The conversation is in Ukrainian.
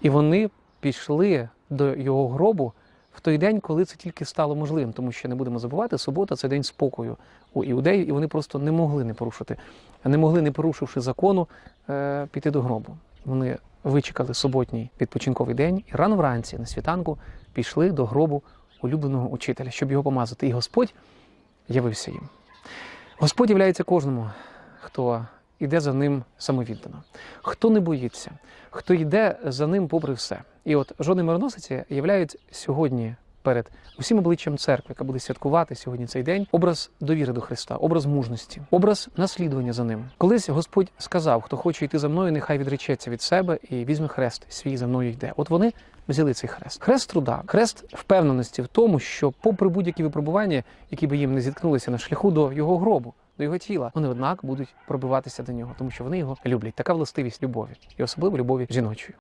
І вони пішли до його гробу в той день, коли це тільки стало можливим, тому що не будемо забувати, субота це день спокою у іудеїв, і вони просто не могли не порушити, не могли, не порушивши закону, е, піти до гробу. Вони вичекали суботній відпочинковий день і рано вранці на світанку пішли до гробу улюбленого учителя, щоб його помазати. І Господь явився їм. Господь являється кожному, хто йде за ним самовіддано, хто не боїться, хто йде за ним попри все. І от жодні мироносиці являють сьогодні перед усім обличчям церкви, яка буде святкувати сьогодні цей день, образ довіри до Христа, образ мужності, образ наслідування за ним. Колись Господь сказав: хто хоче йти за мною, нехай відречеться від себе і візьме хрест свій за мною йде. От вони взяли цей хрест. Хрест труда, хрест впевненості в тому, що, попри будь-які випробування, які би їм не зіткнулися на шляху до його гробу, до його тіла, вони однак будуть пробиватися до нього, тому що вони його люблять. Така властивість любові, і особливо любові жіночої.